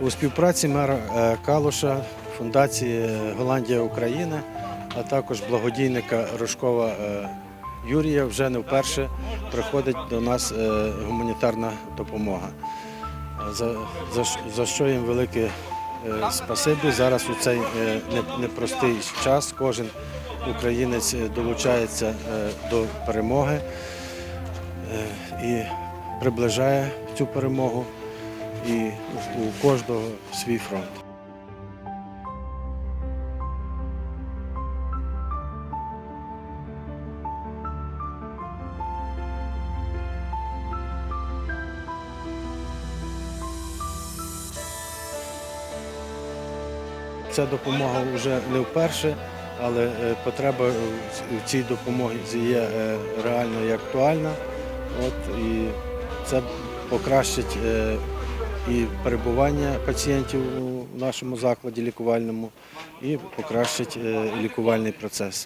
у співпраці мера е, Калуша, фундації Голландія Україна, а також благодійника Рожкова е, Юрія вже не вперше приходить до нас е, гуманітарна допомога. За, за, за що їм велике спасибі. Зараз у цей непростий час кожен українець долучається до перемоги і приближає цю перемогу. І у- кожного свій фронт. Ця допомога вже не вперше, але е, потреба в цій допомозі є е, реально і актуальна. От, і це покращить е, і перебування пацієнтів у нашому закладі лікувальному, і покращить е, лікувальний процес.